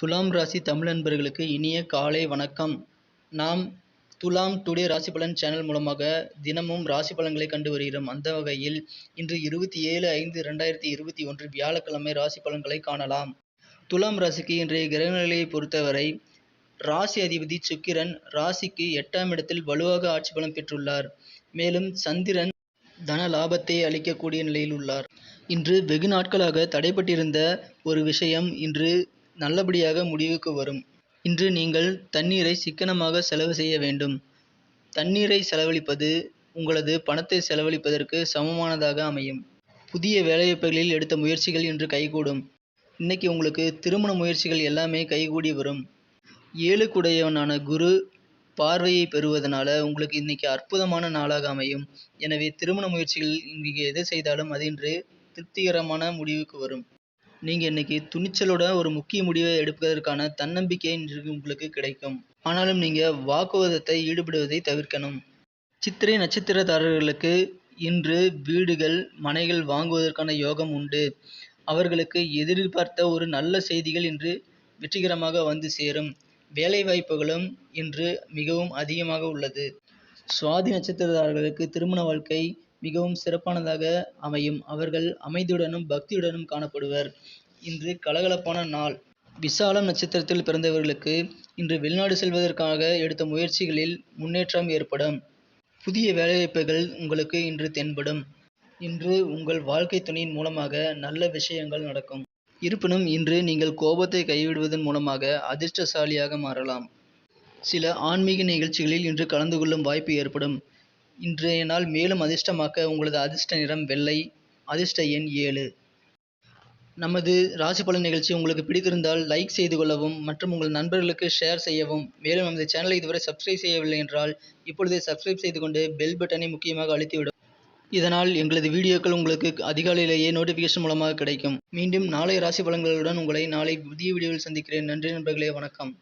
துலாம் ராசி தமிழ் நண்பர்களுக்கு இனிய காலை வணக்கம். நாம் துலாம் டுடே ராசி பலன் சேனல் மூலமாக தினமும் ராசி பலன்களை கண்டு வருகிறோம். அந்த வகையில் இன்று இருபத்தி ஏழு ஐந்து ரெண்டாயிரத்தி இருபத்தி ஒன்று வியாழக்கிழமை ராசி பலன்களை காணலாம். துலாம் ராசிக்கு இன்றைய கிரகநிலையை பொறுத்தவரை ராசி அதிபதி சுக்கிரன் ராசிக்கு எட்டாம் இடத்தில் வலுவாக ஆட்சி பலம் பெற்றுள்ளார். மேலும் சந்திரன் தன லாபத்தை அளிக்கக்கூடிய நிலையில் உள்ளார். இன்று வெகு நாட்களாக தடைபட்டிருந்த ஒரு விஷயம் இன்று நல்லபடியாக முடிவுக்கு வரும். இன்று நீங்கள் தண்ணீரை சிக்கனமாக செலவு செய்ய வேண்டும். தண்ணீரை செலவழிப்பது உங்களது பணத்தை செலவழிப்பதற்கு சமமானதாக அமையும். புதிய வேலைவாய்ப்புகளில் எடுத்த முயற்சிகள் இன்று கைகூடும். இன்னைக்கு உங்களுக்கு திருமண முயற்சிகள் எல்லாமே கைகூடி வரும். ஏழுக்குடையவனான குரு பார்வையை பெறுவதனால உங்களுக்கு இன்னைக்கு அற்புதமான நாளாக அமையும். எனவே திருமண முயற்சிகள் இன்றைக்கு எது செய்தாலும் அது இன்று திருப்திகரமான முடிவுக்கு வரும். நீங்கள் இன்னைக்கு துணிச்சலோட ஒரு முக்கிய முடிவை எடுப்பதற்கான தன்னம்பிக்கை உங்களுக்கு கிடைக்கும். ஆனாலும் நீங்கள் வாக்குவாதத்தை ஈடுபடுவதை தவிர்க்கணும். சித்திரை நட்சத்திரதாரர்களுக்கு இன்று வீடுகள் மனைகள் வாங்குவதற்கான யோகம் உண்டு. அவர்களுக்கு எதிர்பார்த்த ஒரு நல்ல செய்திகள் இன்று வெற்றிகரமாக வந்து சேரும். வேலை வாய்ப்புகளும் இன்று மிகவும் அதிகமாக உள்ளது. சுவாதி நட்சத்திரதாரர்களுக்கு திருமண வாழ்க்கை மிகவும் சிறப்பானதாக அமையும். அவர்கள் அமைதியுடனும் பக்தியுடனும் காணப்படுவர். இன்று கலகலப்பான நாள். விசாலம் நட்சத்திரத்தில் பிறந்தவர்களுக்கு இன்று வெளிநாடு செல்வதற்காக எடுத்த முயற்சிகளில் முன்னேற்றம் ஏற்படும். புதிய வேலைவாய்ப்புகள் உங்களுக்கு இன்று தென்படும். இன்று உங்கள் வாழ்க்கை துணையின் மூலமாக நல்ல விஷயங்கள் நடக்கும். இருப்பினும் இன்று நீங்கள் கோபத்தை கைவிடுவதன் மூலமாக அதிர்ஷ்டசாலியாக மாறலாம். சில ஆன்மீக நிகழ்ச்சிகளில் இன்று கலந்து கொள்ளும் வாய்ப்பு ஏற்படும். இன்றைய நாள் மேலும் அதிர்ஷ்டமாக்க உங்களது அதிர்ஷ்ட நிறம் வெள்ளை அதிர்ஷ்ட எண் ஏழு. நமது ராசி பலன் நிகழ்ச்சி உங்களுக்கு பிடித்திருந்தால் லைக் செய்து கொள்ளவும் மற்றும் உங்கள் நண்பர்களுக்கு ஷேர் செய்யவும். மேலும் நமது சேனலை இதுவரை சப்ஸ்கிரைப் செய்யவில்லை என்றால் இப்பொழுதே சப்ஸ்கிரைப் செய்து கொண்டு பெல் பட்டனை முக்கியமாக அழுத்திவிடும். இதனால் எங்களது வீடியோக்கள் உங்களுக்கு அதிகாலையிலேயே நோட்டிஃபிகேஷன் மூலமாக கிடைக்கும். மீண்டும் நாளை ராசி பலன்களுடன் உங்களை நாளை புதிய வீடியோவில் சந்திக்கிறேன். நன்றி நண்பர்களே வணக்கம்.